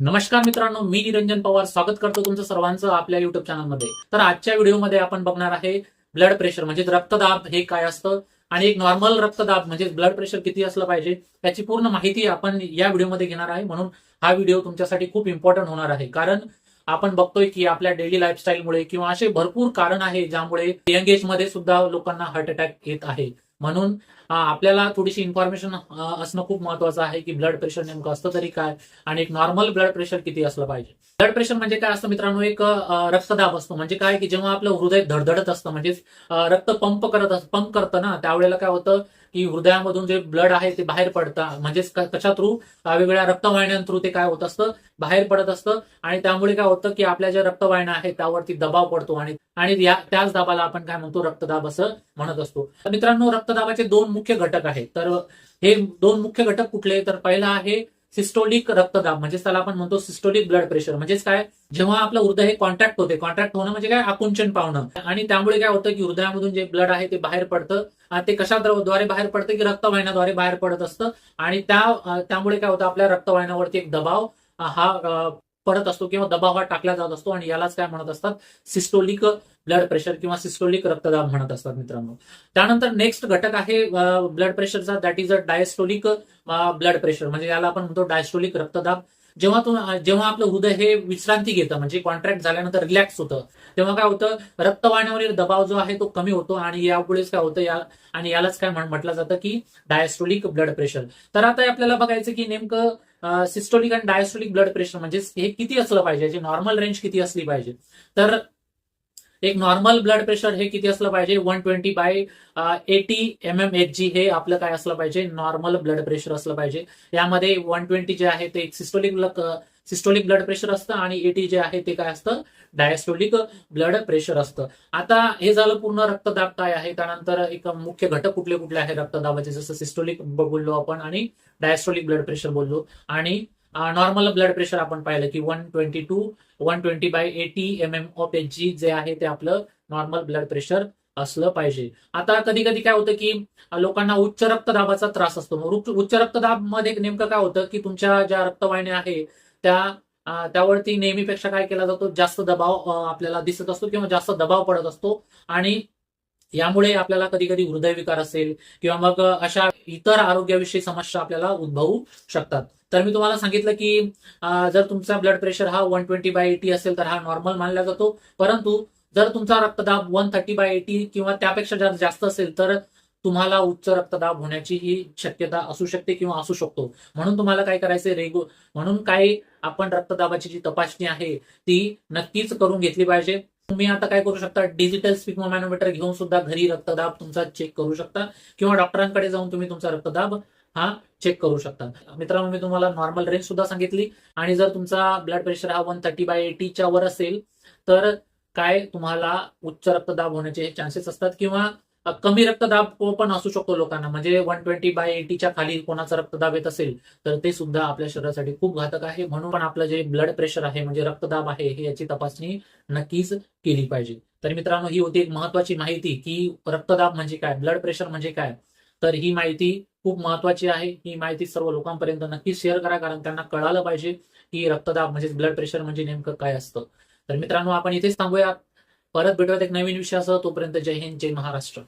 नमस्कार मित्रांनो मी निरंजन पवार. स्वागत करतो तुमचं सर्वांचं आपल्या युट्यूब चॅनलमध्ये तर आजच्या व्हिडिओमध्ये आपण बघणार आहे ब्लड प्रेशर म्हणजे रक्तदाब हे काय असतं? आणि एक नॉर्मल रक्तदाब म्हणजे ब्लड प्रेशर किती असलं पाहिजे त्याची पूर्ण माहिती आपण या व्हिडिओमध्ये घेणार आहे. म्हणून हा व्हिडिओ तुमच्यासाठी खूप इम्पॉर्टंट होणार आहे. कारण आपण बघतोय की आपल्या डेली लाईफस्टाईलमुळे किंवा असे भरपूर कारण आहे ज्यामुळे यंग एजमध्ये सुद्धा लोकांना हार्ट अटॅक येत आहे. म्हणून आपल्याला थोडीशी इन्फॉर्मेशन असणं खूप महत्वाचं आहे की ब्लड प्रेशर नेमकं असतं तरी काय आणि एक नॉर्मल ब्लड प्रेशर किती असलं पाहिजे. ब्लड प्रेशर म्हणजे काय असतं मित्रांनो? एक रक्तदाब असतो. म्हणजे काय? की जेव्हा आपलं हृदय धडधडत असतं म्हणजेच रक्त पंप करत असतं पंप करतं ना त्यावेळेला काय होतं? की हृदयामधून जे ब्लड आहे ते बाहेर पडतं. म्हणजेच कशा थ्रू वेगवेगळ्या रक्तवाहिन्यां थ्रू ते काय होत असतं? बाहेर पडत असतं. आणि त्यामुळे काय होतं की आपल्या ज्या रक्तवाहिन्या आहेत त्यावरती दबाव पडतो. आणि आणि या त्याच दाबाला आपण काय म्हणतो? रक्तदाब असं म्हणत असतो. मित्रांनो रक्तदाबाचे दोन मुख्य घटक आहेत. तर हे दोन मुख्य घटक कुठले? तर पहिला आहे सिस्टोलिक रक्तदाब म्हणजेच त्याला आपण म्हणतो सिस्टोलिक ब्लड प्रेशर. म्हणजेच काय? जेव्हा आपलं हृदय हे कॉन्ट्रॅक्ट होते कॉन्ट्रॅक्ट होणं म्हणजे काय? आकुंचन पावणं. आणि त्यामुळे काय होतं की हृदयामधून जे ब्लड आहे ते बाहेर पडतं. ते ते कशाद्वारे बाहेर पडतं की रक्तवाहिन्याद्वारे बाहेर पडत असतं. आणि त्या त्यामुळे काय होतं? आपल्या रक्तवाहिन्यावरती एक दबाव हा पडत असतो किंवा दबाव हा टाकला जात असतो आणि यालाच काय म्हणत असतात? सिस्टोलिक ब्लड प्रेशर किंवा सिस्टोलिक रक्तदाब म्हणत असतात मित्रांनो. त्यानंतर नेक्स्ट घटक आहे blood प्रेशरचा that is a diastolic blood pressure म्हणजे याला आपण म्हणतो डायस्टोलिक रक्तदाब. जेव्हा तू जेव्हा आपलं हृदय हे विश्रांती घेतं म्हणजे कॉन्ट्रॅक्ट झाल्यानंतर रिलॅक्स होतं तेव्हा काय होतं रक्तवाहिन्यावरील दबाव जो आहे तो कमी होतो आणि यापुढेच काय होतं या आणि यालाच काय म्हण- म्हटलं जातं की डायस्टोलिक ब्लड प्रेशर तर आता आपल्याला बघायचं की नेमकं सिस्टोलिक आणि डायस्टोलिक ब्लड प्रेशर म्हणजे हे किती असलं पाहिजे नॉर्मल रेंज किती असली पाहिजे. तर एक नॉर्मल ब्लड प्रेशर हे किती असलं पाहिजे? One twenty by eighty M M H G हे आपलं काय असलं पाहिजे? नॉर्मल ब्लड प्रेशर असलं पाहिजे. यामध्ये वन ट्वेंटी जे आहे ते सिस्टोलिक सिस्टोलिक ब्लड प्रेशर असतं आणि एटी जे आहे ते काय असतं? डायस्टोलिक ब्लड प्रेशर असतं. आता हे झालं पूर्ण रक्तदाब काय आहे? त्यानंतर एक मुख्य घटक कुठले कुठले आहे रक्तदाबाचे? जसं सिस्टोलिक बोललो आपण आणि डायस्टोलिक ब्लड प्रेशर बोललो. आणि नॉर्मल ब्लड प्रेशर आपण पाहिलं की one twenty two one twenty by eighty M M of H G जे आहे ते आपलं नॉर्मल ब्लड प्रेशर असलं पाहिजे. आता कधी कधी काय होतं की लोकांना उच्च रक्तदाबाचा त्रास असतो. उच्च- रक्तदाबमध्ये नेमकं काय होतं की तुमच्या ज्या रक्तवाहिन्या आहे त्या त्यावरती नेहमीपेक्षा काय केला जातो? जास्त दबाव आपल्याला दिसत असतो किंवा जास्त दबाव पडत असतो. आणि यामुळे आपल्याला कधी कधी हृदयविकार असेल किंवा मग अशा इतर आरोग्याविषयी समस्या आपल्याला उद्भवू शकतात. तर मी तुम्हाला सांगितलं की जर तुमचा ब्लड प्रेशर हा वन ट्वेंटी बाय एटी असेल तर हा नॉर्मल मानला जातो. परंतु जर तुमचा रक्तदाब वन थर्टी बाय एटी किंवा त्यापेक्षा जर जास्त असेल तर तुम्हाला उच्च रक्तदाब होण्याची ही शक्यता असू शकते किंवा असू शकतो. म्हणून तुम्हाला काय करायचं रेगु म्हणून काय आपण रक्तदाबाची जी तपासणी आहे ती नक्कीच करून घेतली पाहिजे. तुम्ही आता काय करू शकता? डिजिटल स्पिग्मोमॅनोमीटर घेऊन सुद्धा घरी रक्तदाब तुमचा चेक करू शकता. किंवा डॉक्टरांकडे जाऊन तुम्ही तुमचा रक्तदाब हा चेक करू शकता. मित्रांनो मी तुम्हाला नॉर्मल रेंज सुद्धा सांगितली. आणि जर तुमचा ब्लड प्रेशर हा वन थर्टी बाय एटीच्या वर असेल तर काय तुम्हाला उच्च रक्तदाब होण्याचे चान्सेस असतात? किंवा कमी रक्तदाब पण असू शकतो लोकांना. म्हणजे वन ट्वेंटी बाय एटीच्या खाली कोणाचा रक्तदाब येत असेल तर ते सुद्धा आपल्या शरीरासाठी खूप घातक आहे. म्हणून पण आपलं जे ब्लड प्रेशर आहे म्हणजे रक्तदाब आहे हे याची तपासणी नक्कीच केली पाहिजे. तर मित्रांनो ही होती एक महत्वाची माहिती की रक्तदाब म्हणजे काय ब्लड प्रेशर म्हणजे काय. तर ही माहिती खूप महत्वाची आहे. ही माहिती सर्व लोकांपर्यंत नक्कीच शेअर करा कारण त्यांना कळालं पाहिजे की रक्तदाब म्हणजे ब्लड प्रेशर म्हणजे नेमकं काय असतं. तर मित्रांनो आपण इथेच थांबूया परत भेटूयात एक नवीन विषयासह. तोपर्यंत जय हिंद जय महाराष्ट्र.